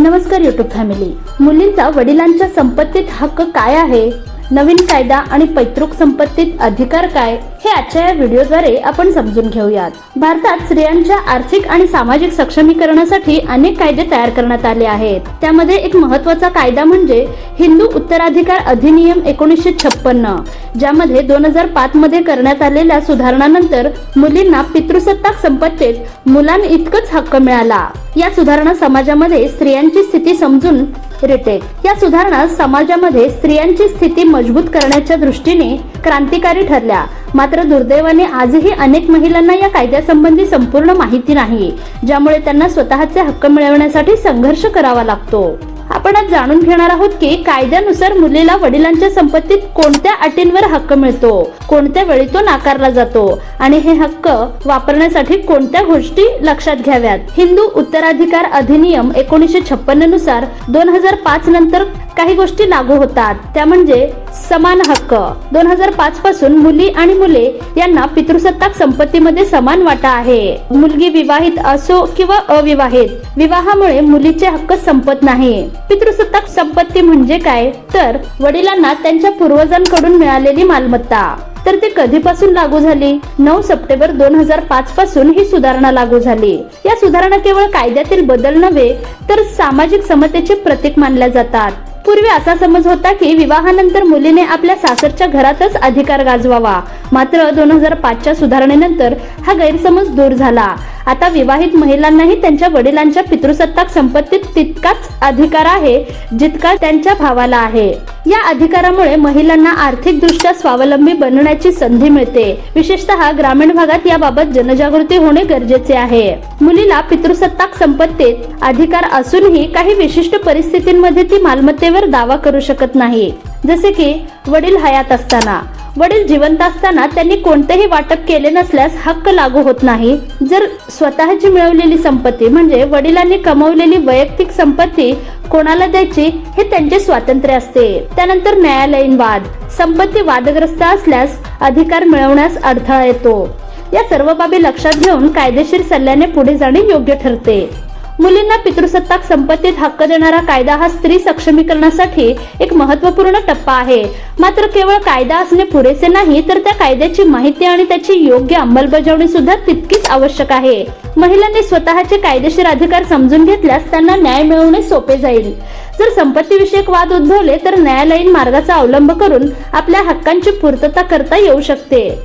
नमस्कार YouTube family मुलींचा वडिलांच्या संपत्तीत हक्क काय आहे? नवीन कायदा आणि पैतृक संपत्तीत अधिकार काय हे आजच्या या व्हिडिओद्वारे आपण समजून घेऊयात. भारतात स्त्रियांच्या आर्थिक आणि सामाजिक सक्षमीकरणासाठी अनेक कायदे तयार करण्यात आले आहेत. त्यामध्ये एक महत्त्वाचा कायदा म्हणजे हिंदू उत्तराधिकार अधिनियम एकोणीसशे छप्पन्न ज्यामध्ये दोन हजार पाच मध्ये करण्यात आलेल्या सुधारणानंतर मुलींना पितृसत्ताक संपत्तीत मुलांइतकंच हक्क मिळाला. या सुधारणा समाजामध्ये स्त्रियांची स्थिती समजून रिटेक. या सुधारणा समाजामध्ये स्त्रियांची स्थिती मजबूत करण्याच्या दृष्टीने क्रांतिकारी ठरल्या. मात्र दुर्दैवाने आजही अनेक महिलांना या कायद्यासंबंधी संपूर्ण माहिती नाही ज्यामुळे त्यांना स्वतःचे हक्क मिळवण्यासाठी संघर्ष करावा लागतो. आपण आज जाणून घेणार आहोत की कायद्यानुसार मुलीला वडिलांच्या संपत्तीत कोणत्या अटींवर हक्क मिळतो कोणत्या वेळी तो नाकारला जातो आणि हे हक्क वापरण्यासाठी कोणत्या गोष्टी लक्षात घ्याव्यात? हिंदू उत्तराधिकार अधिनियम एकोणीसशे छप्पन्ननुसार दोन हजार पाच नंतर काही गोष्टी लागू होतात. त्या म्हणजे समान हक्क. दोन हजार पाच पासून मुली आणि मुले यांना पितृसत्ताक संपत्तीमध्ये समान वाटा आहे. मुलगी विवाहित असो किंवा अविवाहित विवाहामुळे मुलीचे हक्क संपत नाही. पितृसत्ताक संपत्ती म्हणजे काय? तर वडिलांना त्यांच्या पूर्वजांकडून मिळालेली मालमत्ता. तर ते कधीपासून लागू झाली? नऊ सप्टेंबर दोन हजार पाच पासून ही सुधारणा लागू झाली. या सुधारणा केवळ कायद्यातील बदल नव्हे तर सामाजिक समतेचे प्रतीक मानल्या जातात. पूर्वी असा समज होता की विवाहानंतर मुलीने आपल्या सासरच्या घरातच अधिकार गाजवावा. मात्र दोन हजार पाचच्या सुधारणेनंतर हा गैरसमज दूर झाला. आता विवाहित महिलांनाही त्यांच्या वडिलांच्या पितृसत्ताक संपत्तीत तितकाच अधिकार आहे जितका त्यांच्या भावाला आहे. या अधिकारामुळे महिलांना आर्थिकदृष्ट्या स्वावलंबी बनण्याची संधी मिळते. विशेषतः ग्रामीण भागात याबाबत जनजागृती होणे गरजेचे आहे. मुलीला पितृसत्ताक संपत्तीत अधिकार असूनही काही विशिष्ट परिस्थितींमध्ये ती मालमत्तेवर दावा करू शकत नाही. जसे की वडील हयात असताना. वडील जिवंत असताना त्यांनी कोणतेही वाटप केले नसल्यास हक्क लागू होत नाही. जर स्वतःची मिळवलेली संपत्ती म्हणजे वडिलांनी कमवलेली वैयक्तिक संपत्ती कोणाला द्यायची हे त्यांचे स्वातंत्र्य असते. त्यानंतर न्यायालयीन वाद. संपत्ती वादग्रस्त असल्यास अधिकार मिळवण्यास अडथळा येतो. या सर्व बाबी लक्षात घेऊन कायदेशीर सल्ल्याने पुढे जाणे योग्य ठरते. मुलींना पितृसत्ताक संपत्तीत हक्क देणारा कायदा हा स्त्री सक्षमीकरणासाठी एक महत्त्वपूर्ण टप्पा आहे. मात्र केवळ कायदा असणे पुरेसे नाही तर त्या कायद्याची माहिती आणि त्याची योग्य अंमलबजावणी सुद्धा तितकीच आवश्यक आहे. महिलांनी स्वतःचे कायदेशीर अधिकार समजून घेतल्यास त्यांना न्याय मिळवणे सोपे जाईल. जर संपत्तीविषयक वाद उद्भवले तर न्यायालयीन मार्गाचा अवलंब करून आपल्या हक्कांची पूर्तता करता येऊ शकते.